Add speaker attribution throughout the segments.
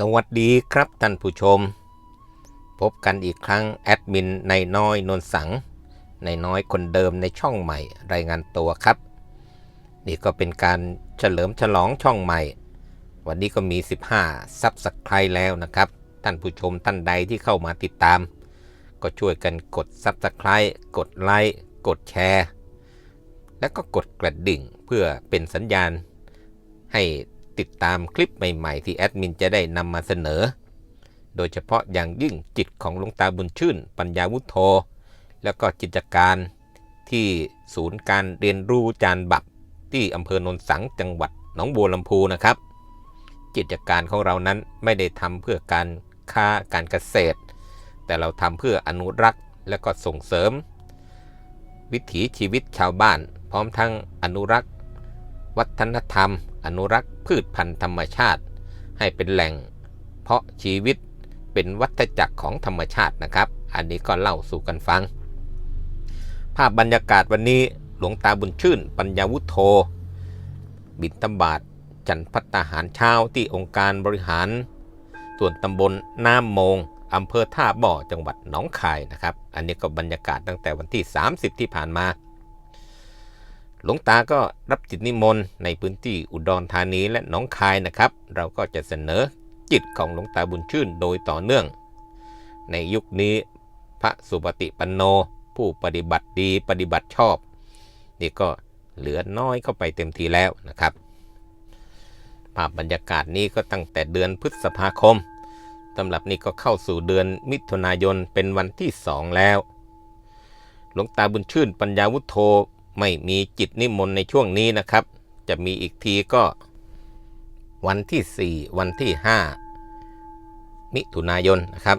Speaker 1: สวัสดีครับท่านผู้ชม พบกันอีกครั้งแอดมินในน้อยนนสัง ในน้อยคนเดิมในช่องใหม่รายงานตัวครับ นี่ก็เป็นการเฉลิมฉลองช่องใหม่ วันนี้ก็มี 15ซับสไครแล้วนะครับ ท่านผู้ชมท่านใดที่เข้ามาติดตาม ก็ช่วยกันกดซับสไครกดไลค์กดแชร์ แล้วก็กดกระดิ่งเพื่อเป็นสัญญาณให้ ติดตามคลิปใหม่ๆ ที่แอดมินจะได้นำมาเสนอ โดยเฉพาะอย่างยิ่งจิตของหลวงตาบุญชื่น ปัญญาวุฒโธ แล้วก็กิจการที่ศูนย์การเรียนรู้จานบับที่อำเภอโนนสังจังหวัดหนองบัวลำพูนะครับ กิจการของเรานั้นไม่ได้ทำเพื่อการค้าการเกษตร แต่เราทำเพื่ออนุรักษ์และก็ส่งเสริม วิถีชีวิตชาวบ้าน พร้อมทั้งอนุรักษ์ วัฒนธรรม อนุรักษ์พืชพันธุ์ธรรมชาติ ให้เป็นแหล่ง เพราะชีวิตเป็นวัฏจักรของธรรมชาตินะครับ อันนี้ก็เล่าสู่กันฟัง ภาพบรรยากาศวันนี้หลวงตาบุญชื่น ปัญญาวุฒโธ บิณฑบาตจันพัตตาหารเช้าที่องค์การบริหาร ส่วนตำบลน้ำมงอำเภอท่าบ่อจังหวัดหนองคายนะครับ อันนี้ก็บรรยากาศตั้งแต่วันที่ 30 ที่ผ่านมา หลวงตาก็รับจิตนิมนต์ในพื้นที่อุดรธานีและหนองคายนะครับ เราก็จะเสนอจิตของหลวงตาบุญชื่นโดยต่อเนื่อง ในยุคนี้พระสุปฏิปันโน ผู้ปฏิบัติดีปฏิบัติชอบ นี่ก็เหลือน้อยเข้าไปเต็มทีแล้วนะครับ ภาพบรรยากาศนี้ก็ตั้งแต่เดือนพฤษภาคมสำหรับนี้ก็เข้าสู่เดือนมิถุนายนเป็นวันที่สองแล้ว หลวงตาบุญชื่นปัญญาวุฒโธ ไม่มีจิตนิมนต์ในช่วงนี้นะครับ จะมีอีกทีก็ วันที่ 4 วันที่ 5 มิถุนายนนะครับ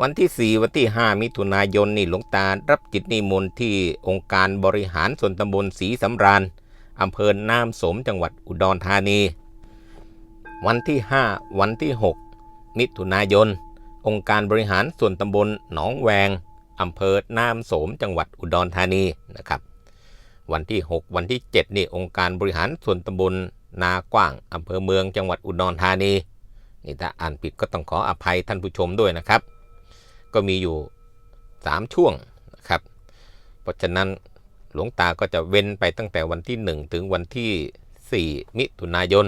Speaker 1: วันที่ 4 วันที่ 5 มิถุนายนนี่หลวงตารับจิตนิมนต์ที่องค์การบริหารส่วนตำบลศรีสำราญอำเภอน้ำสมจังหวัดอุดรธานี วันที่ 5 วันที่ 6 มิถุนายน องค์การบริหารส่วนตำบลหนองแวงอำเภอน้ำสมจังหวัดอุดรธานีนะครับ วันที่ 6 วันที่ 7 นี่องค์การบริหารส่วนตำบลนากว้างอำเภอเมืองจังหวัดอุดรธานีนี่ถ้าอ่านผิดก็ต้องขออภัยท่านผู้ชมด้วยนะครับ ก็มีอยู่ 3 ช่วงนะครับ เพราะฉะนั้นหลวงตาก็จะเว้นไปตั้งแต่วันที่ 1 ถึงวันที่ 4 มิถุนายน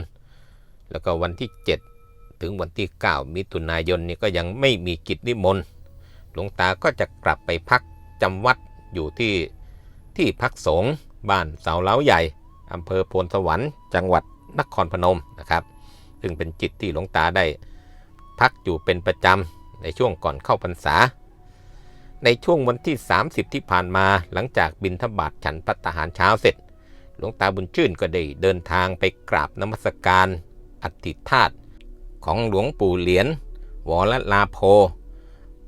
Speaker 1: แล้วก็วันที่ 7 ถึงวันที่ 9 มิถุนายนนี่ก็ยังไม่มีกิจนิมนต์หลวงตาก็จะกลับไปพักจำวัดอยู่ที่ที่พักสงฆ์ บ้านเสาเล้าใหญ่อำเภอโพนสวรรค์จังหวัดนครพนมนะครับ ซึ่งเป็นจิตที่หลวงตาได้พักอยู่เป็นประจำในช่วงก่อนเข้าพรรษา ในช่วงวันที่ 30 ที่ผ่านมาหลังจากบินทบาทฉันพัตหารเช้าเสร็จ หลวงตาบุญชื่นก็ได้เดินทางไปกราบนมัสการอัฐิธาตุของหลวงปู่เหรียญวรลาโพ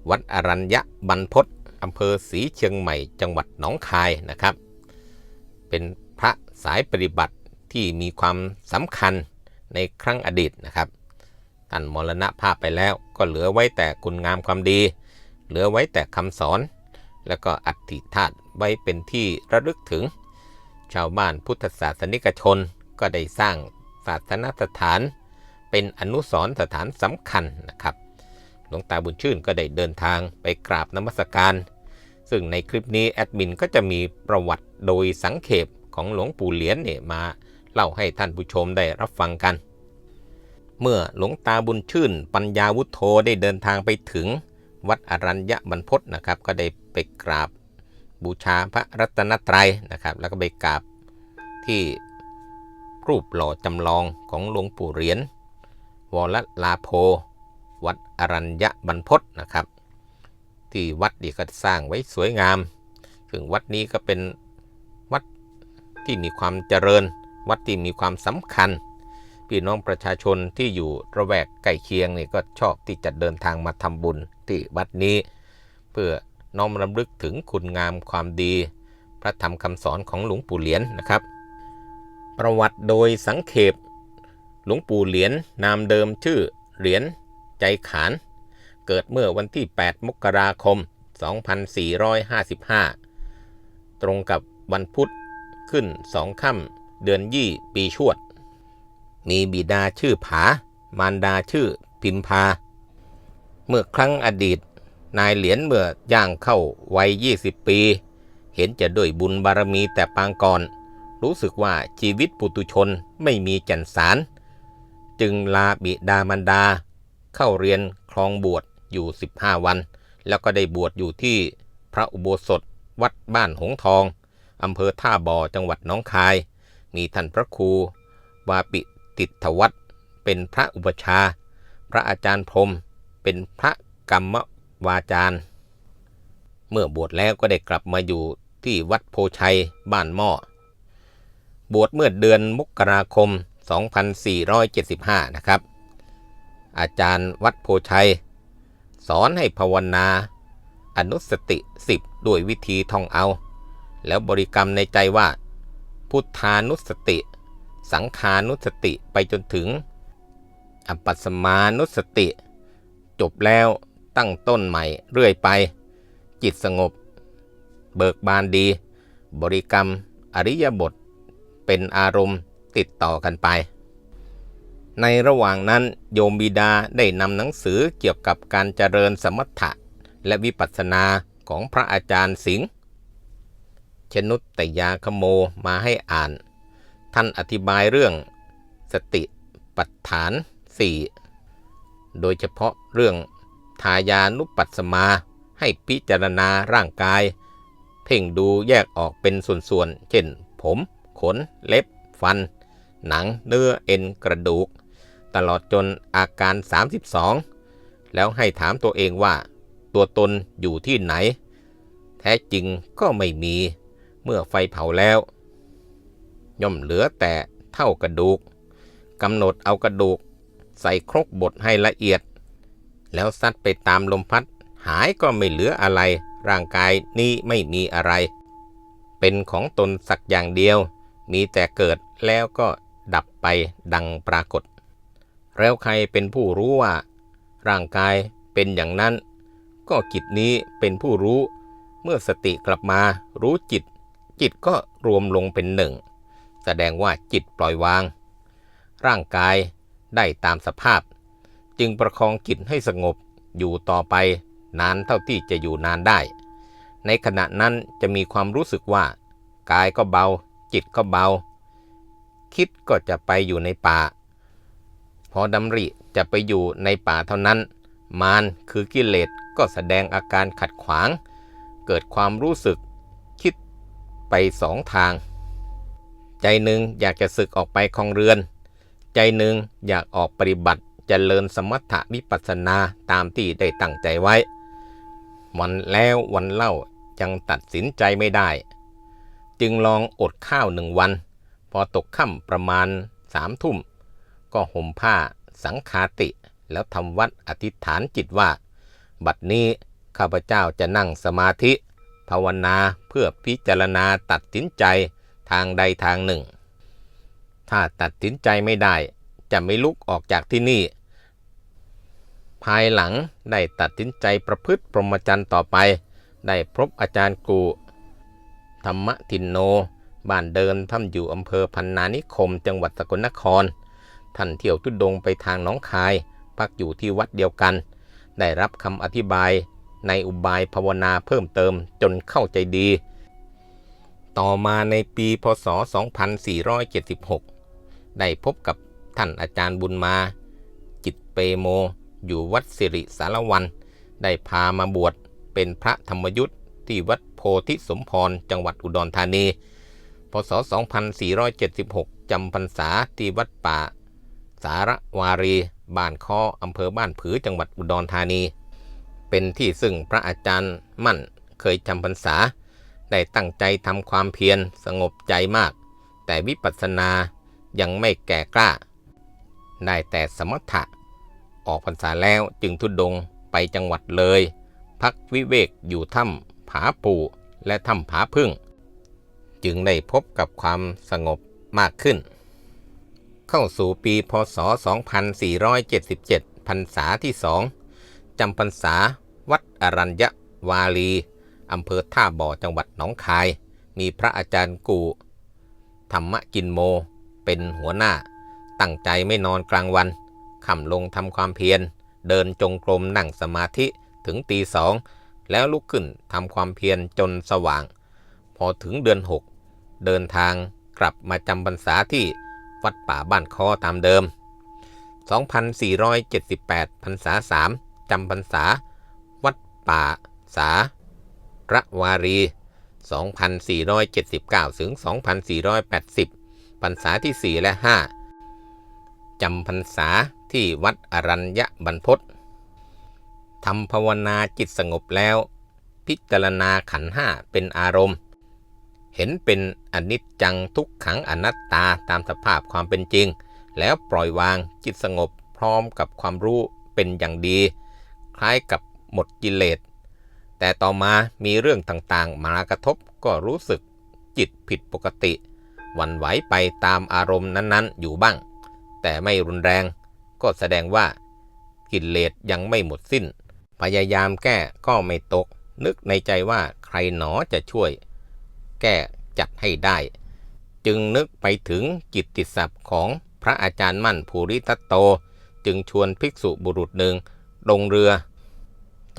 Speaker 1: วัดอรัญญบรรพตอำเภอศรีเชียงใหม่จังหวัดหนองคายนะครับ เป็นพระสายปฏิบัติที่มีความสำคัญในครั้งอดีตนะครับท่านมรณภาพไปแล้วก็เหลือไว้แต่คุณงามความดี เหลือไว้แต่คำสอน แล้วก็อัฐิธาตุไว้เป็นที่ระลึกถึง ชาวบ้านพุทธศาสนิกชนก็ได้สร้างศาสนสถาน เป็นอนุสรณ์สถานสำคัญนะครับ หลวงตาบุญชื่นก็ได้เดินทางไปกราบนมัสการ ซึ่งในคลิปนี้แอดมินก็จะมีประวัติโดยสังเขปของหลวงปู่เหรียญเนี่ยมาเล่าให้ท่านผู้ชมได้รับฟังกัน เมื่อหลวงตาบุญชื่น ปัญญาวุฒโธได้เดินทางไปถึง วัดอรัญญบรรพตนะครับ ก็ได้ไปกราบบูชาพระรัตนตรัยนะครับ แล้วก็ไปกราบที่รูปหล่อจำลองของหลวงปู่เหรียญวรลาโพ วัดอรัญญบรรพตนะครับ ที่วัดดีก็สร้างไว้สวยงาม ซึ่งวัดนี้ก็เป็นวัดที่มีความเจริญ วัดที่มีความสำคัญ พี่น้องประชาชนที่อยู่ระแวกใกล้เคียงนี่ก็ชอบที่จะเดินทางมาทำบุญที่วัดนี้ เพื่อน้อมรำลึกถึงคุณงามความดี พระธรรมคำสอนของหลวงปู่เหรียญนะครับ ประวัติโดยสังเขปหลวงปู่เหรียญนามเดิมชื่อเหรียญใจขาน เกิดเมื่อวันที่ 8 มกราคม 2455 ตรงกับวันพุธขึ้นสองค่ำเดือนยี่ปีชวด มีบิดาชื่อผา มารดาชื่อพิมพา เมื่อครั้งอดีต นายเหรียญเมื่อย่างเข้าวัย 20 ปี เห็นจะด้วยบุญบารมีแต่ปางก่อน รู้สึกว่าชีวิตปุตุชนไม่มีแก่นสาร จึงลาบิดามารดา เข้าเรียนคลองบวช อยู่ 15 วัน แล้วก็ได้บวชอยู่ที่พระอุโบสถ วัดบ้านหงทองอำเภอท่าบ่อจังหวัดน้องคาย มีท่านพระครูวาปิติทวัตเป็นพระอุปชา พระอาจารย์พรม เป็นพระกรรมวาจารย์ เมื่อบวชแล้วก็ได้กลับมาอยู่ที่วัดโพชัยบ้านหม้อ บวชเมื่อเดือนมกราคม 2475 นะครับ อาจารย์วัดโพชัย สอนให้ภาวนา อนุสติสิบด้วยวิธีท่องเอา แล้วบริกรรมในใจว่า พุทธานุสติ สังขานุสติไปจนถึงอัปปัสมานุสติ จบแล้วตั้งต้นใหม่เรื่อยไป จิตสงบ เบิกบานดี บริกรรม อริยบท เป็นอารมณ์ติดต่อกันไป ในระหว่างนั้นโยมบิดาได้นำหนังสือเกี่ยวกับการเจริญสมถะ และวิปัสสนาของพระอาจารย์สิงห์ชนุตตยาคโมมาให้อ่าน ท่านอธิบายเรื่อง สติปัฏฐานสี่โดยเฉพาะเรื่องทายานุปัสสมาให้พิจารณาร่างกาย เพ่งดูแยกออกเป็นส่วนๆ เช่น ผม ขน เล็บ ฟัน หนังเนื้อเอ็นกระดูก ตลอดจนอาการ 32 แล้วให้ถามตัวเองว่า ตัวตนอยู่ที่ไหน แท้จริงก็ไม่มี เมื่อไฟเผาแล้ว ย่อมเหลือแต่เท่ากระดูกกำหนดเอากระดูก ใส่ครกบดให้ละเอียด แล้วซัดไปตามลมพัด หายก็ไม่เหลืออะไร ร่างกายนี้ไม่มีอะไร เป็นของตนสักอย่างเดียว มีแต่เกิดแล้วก็ดับไปดังปรากฏ แล้วใครเป็นผู้รู้ว่า ร่างกายเป็นอย่างนั้น ก็จิตนี้เป็นผู้รู้ เมื่อสติกลับมารู้จิต จิตก็รวมลงเป็นหนึ่ง แสดงว่าจิตปล่อยวาง ร่างกายได้ตามสภาพ จึงประคองจิตให้สงบอยู่ต่อไปนานเท่าที่จะอยู่นานได้ ในขณะนั้นจะมีความรู้สึกว่า กายก็เบา จิตก็เบา คิดก็จะไปอยู่ในป่า พอดำริจะไปอยู่ในป่าเท่านั้น มารคือกิเลสก็แสดงอาการขัดขวาง เกิดความรู้สึกคิดไปสองทาง ใจหนึ่งอยากจะสึกออกไปคลองเรือน ใจหนึ่งอยากออกปฏิบัติจเจริญสมถะวิปัสสนาตามที่ได้ตั้งใจไว้ วันแล้ววันเล่ายังตัดสินใจไม่ได้ จึงลองอดข้าวหนึ่งวัน พอตกค่ำประมาณสามทุ่ม ก็ห่มผ้าสังคาติ แล้วทำวัดอธิษฐานจิตว่า บัดนี้ข้าพเจ้าจะนั่งสมาธิ ภาวนาเพื่อพิจารณาตัดสินใจทางใดทางหนึ่ง ถ้าตัดสินใจไม่ได้ จะไม่ลุกออกจากที่นี่ ภายหลังได้ตัดสินใจประพฤติพรหมจรรย์ต่อไป ได้พบอาจารย์กูธรรมทินโน บ้านเดินท่านอยู่อำเภอพันนานิคม จังหวัดสกลนคร ท่านเที่ยวทุดงไปทางหนองคาย พักอยู่ที่วัดเดียวกัน ได้รับคำอธิบายในอุบายภาวนาเพิ่มเติมจนเข้าใจดี ต่อมาในปีพศ 2476 ได้พบกับท่านอาจารย์บุญมา จิตเปโม อยู่วัดสิริสารวัน ได้พามาบวชเป็นพระธรรมยุทธ์ที่วัดโพธิสมพรจังหวัดอุดรธานี พศ 2476 จำพรรษาที่วัดป่า สารวารี บ้านคออำเภอบ้านผือจังหวัดอุดรธานี เป็นที่ซึ่งพระอาจารย์มั่นเคยจำพรรษา ได้ตั้งใจทำความเพียรสงบใจมาก แต่วิปัสสนายังไม่แก่กล้า ได้แต่สมถะ ออกพรรษาแล้วจึงทุดงไปจังหวัดเลย พักวิเวกอยู่ถ้ำผาปูและถ้ำผาพึ่ง จึงได้พบกับความสงบมากขึ้น เข้าสู่ปีพศ 2477 พรรษาที่สองจำพรรษา วัดอรัญญวาลีอำเภอท่าบ่อจังหวัดหนองคาย มีพระอาจารย์กู ธรรมกินโม เป็นหัวหน้า ตั้งใจไม่นอนกลางวันกค่ำลงทำความเพียร เดินจงกรมนั่งสมาธิถึงตีสอง แล้วลุกขึ้นทำความเพียรจนสว่าง พอถึงเดือนหกเดินทางกลับมาจำพรรษาที่ วัดป่าบ้านคอตามเดิม 2478พรรษาสามจำพรรษา วัดป่าสาระวารี 2479 ถึง 2480 พรรษาที่ 4 และ 5 จำพรรษาที่วัดอรัญญบรรพตทำภาวนาจิตสงบแล้ว พิจารณาขันห้าเป็นอารมณ์ เห็นเป็นอนิจจังทุกขังอนัตตาตามสภาพความเป็นจริง แล้วปล่อยวางจิตสงบพร้อมกับความรู้เป็นอย่างดี คล้ายกับหมดกิเลส แต่ต่อมามีเรื่องต่างๆ มากระทบก็รู้สึกจิตผิดปกติ วันไหวไปตามอารมณ์นั้นๆ อยู่บ้าง แต่ไม่รุนแรง ก็แสดงว่า กิเลสยังไม่หมดสิ้น พยายามแก้ก็ไม่ตก นึกในใจว่าใครหนอจะช่วย แก้จัดให้ได้ จึงนึกไปถึงกิตติศัพท์ของพระอาจารย์มั่นภูริทัตโต จึงชวนภิกษุบุรุษหนึ่งลงเรือ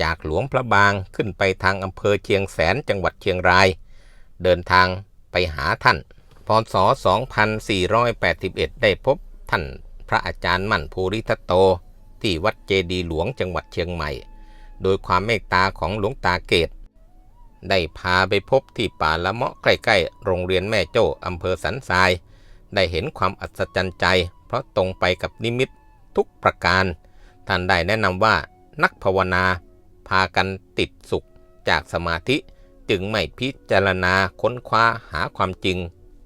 Speaker 1: จากหลวงพระบางขึ้นไปทางอำเภอเชียงแสนจังหวัดเชียงราย เดินทางไปหาท่านพศ 2481 ได้พบท่านพระอาจารย์มั่นภูริทัตโต ที่วัดเจดีหลวงจังหวัดเชียงใหม่ โดยความเมตตาของหลวงตาเกต ได้พาไปพบที่ป่าละเมาะใกล้ๆ โรงเรียนแม่โจ้อำเภอสันทราย ได้เห็นความอัศจรรย์ใจ เพราะตรงไปกับนิมิตทุกประการ ท่านได้แนะนำว่านักภาวนา พากันติดสุขจากสมาธิจึงไม่พิจารณาค้นคว้าหาความจริง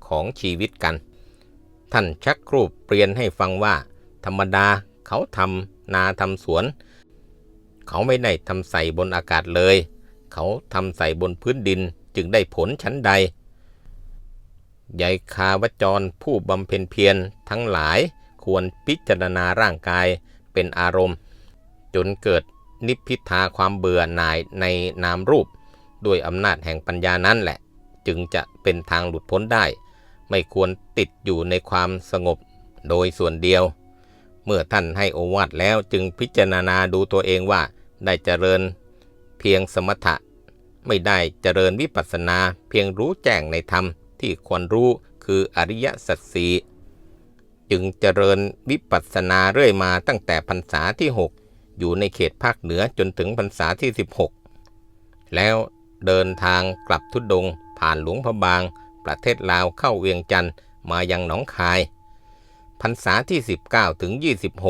Speaker 1: ของชีวิตกัน ท่านชักครูปเปลี่ยนให้ฟังว่า ธรรมดาเขาทำนาทำสวน เขาไม่ได้ทำใส่บนอากาศเลย เขาทำใส่บนพื้นดินจึงได้ผลชั้นใดใหญ่คาวจรผู้บำเพ็ญเพียรทั้งหลายควรพิจารณาร่างกายเป็นอารมณ์ จนเกิดนิพพิทาความเบื่อหน่ายในนามรูป ด้วยอำนาจแห่งปัญญานั้นแหละ จึงจะเป็นทางหลุดพ้นได้ ไม่ควรติดอยู่ในความสงบโดยส่วนเดียว เมื่อท่านให้โอวาทแล้วจึงพิจารณาดูตัวเองว่าได้เจริญเพียงสมถะ ไม่ได้เจริญวิปัสสนาเพียงรู้แจ้งในธรรมที่ควรรู้คืออริยสัจสีจึงเจริญวิปัสสนาเรื่อยมาตั้งแต่พรรษาที่ 6 อยู่ในเขตภาคเหนือจนถึงพรรษาที่ 16 แล้วเดินทางกลับทุดดงผ่านหลวงพระบาง ประเทศลาวเข้าเวียงจันทร์มายังหนองคาย พรรษาที่ 19 ถึง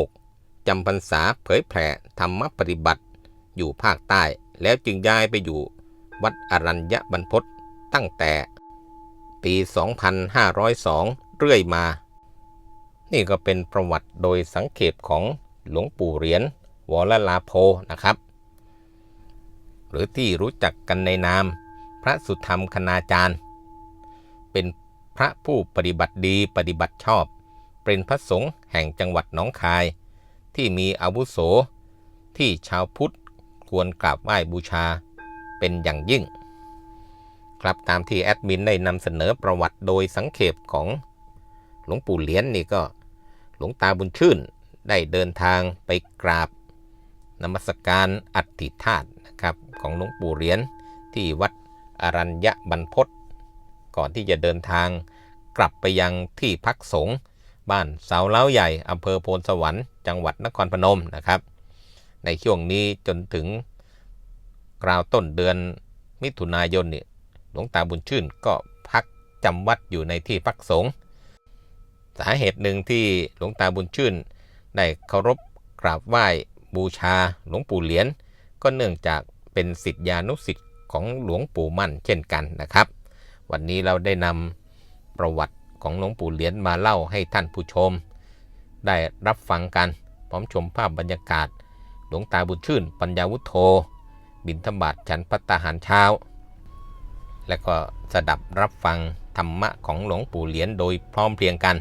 Speaker 1: 26 จำพรรษาเผยแผ่ธรรมปฏิบัติ อยู่ภาคใต้แล้วจึงย้ายไปอยู่ วัดอรัญญบรรพตตั้งแต่ปี 2502 เรื่อยมา นี่ก็เป็นประวัติโดยสังเขปของหลวงปู่เหรียญวรลาโพนะครับ หรือที่รู้จักกันในนาม พระสุธรรมคณาจารย์ เป็นพระผู้ปฏิบัติดีปฏิบัติชอบ เป็นพระสงฆ์แห่งจังหวัดหนองคาย ที่มีอาวุโส ที่ชาวพุทธควรกราบไหว้บูชา เป็นอย่างยิ่ง ครับตามที่แอดมินได้นำเสนอประวัติโดยสังเขปของหลวงปู่เหรียนนี่ก็หลวงตาบุญชื่นได้เดินทางไปกราบนมัสการอัฐิธาตุนะครับของหลวงปู่เหรียญที่วัดอรัญญบรรพตก่อนที่จะเดินทางกลับไปยังที่พักสงฆ์บ้านเสาเล้าใหญ่อำเภอโพนสวรรค์จังหวัดนครพนมนะครับ ในช่วงนี้จนถึง กราวต้นเดือนมิถุนายนเนี่ยหลวงตาบุญชื่นก็พักจำวัดอยู่ในที่พักสงฆ์สาเหตุหนึ่งที่หลวงตาบุญชื่นได้เคารพกราบไหว้บูชาหลวงปู่เหรียญก็เนื่องจากเป็นสิทธิานุสิทธิ์ของหลวงปู่มั่นเช่นกันนะครับ วันนี้เราได้นำประวัติของหลวงปู่เหรียญมาเล่าให้ท่านผู้ชม ได้รับฟังกันพร้อมชมภาพบรรยากาศ หลวงตาบุญชื่น ปัญญาวุฒโธ บินธบาตฉันพัตตาหารเช้า และก็สดับรับฟังธรรมะของหลวงปู่เหรียญโดยพร้อมเพรียงกัน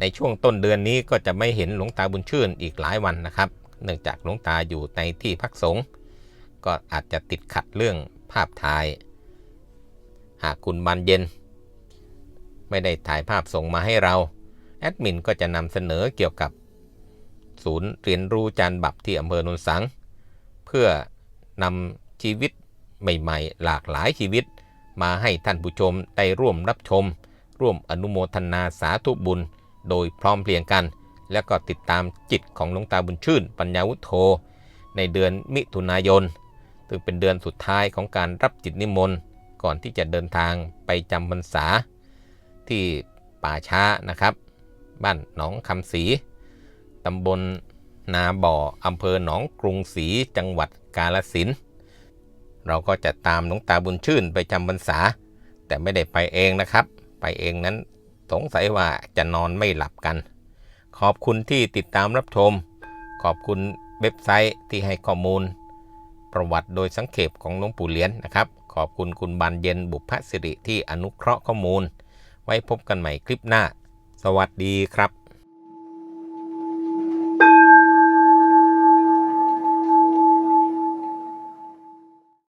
Speaker 1: ในช่วงต้นเดือนนี้ก็จะไม่เห็นหลวงตาบุญชื่นอีกหลายวันนะครับ เนื่องจากหลวงตาอยู่ในที่พักสงฆ์ก็อาจจะติดขัดเรื่องภาพถ่าย หากคุณบานเย็น ไม่ได้ถ่ายภาพส่งมาให้เรา แอดมินก็จะนำเสนอเกี่ยวกับ ศูนย์เรียนรู้จานบับที่อำเภอโนนสัง เพื่อ นำชีวิตใหม่ๆ หลากหลายชีวิต มาให้ท่านผู้ชมได้ร่วมรับชม ร่วมอนุโมทนาสาธุบุญ โดยพร้อมเพรียงกัน แล้วก็ติดตามจิตของหลวงตาบุญชื่น ปัญญาวุฒโธ ในเดือนมิถุนายนซึ่งเป็นเดือนสุดท้ายของการรับจิตนิมนต์ก่อนที่จะเดินทางไปจำพรรษา ที่ป่าช้านะครับ บ้านหนองคำศรีตำบล นาบ่ออำเภอหนองกรุงศรีจังหวัดกาฬสินเราก็จะตามหลวงตาบุญชื่นไปจำพรรษา แต่ไม่ได้ไปเองนะครับ ไปเองนั้นสงสัยว่าจะนอนไม่หลับกัน ขอบคุณที่ติดตามรับชม ขอบคุณเว็บไซต์ที่ให้ข้อมูล ประวัติโดยสังเขปของหลวงปู่เหรียญนะครับ ขอบคุณคุณบานเย็นบุพสิริที่อนุเคราะห์ข้อมูล ไว้พบกันใหม่คลิปหน้า สวัสดีครับ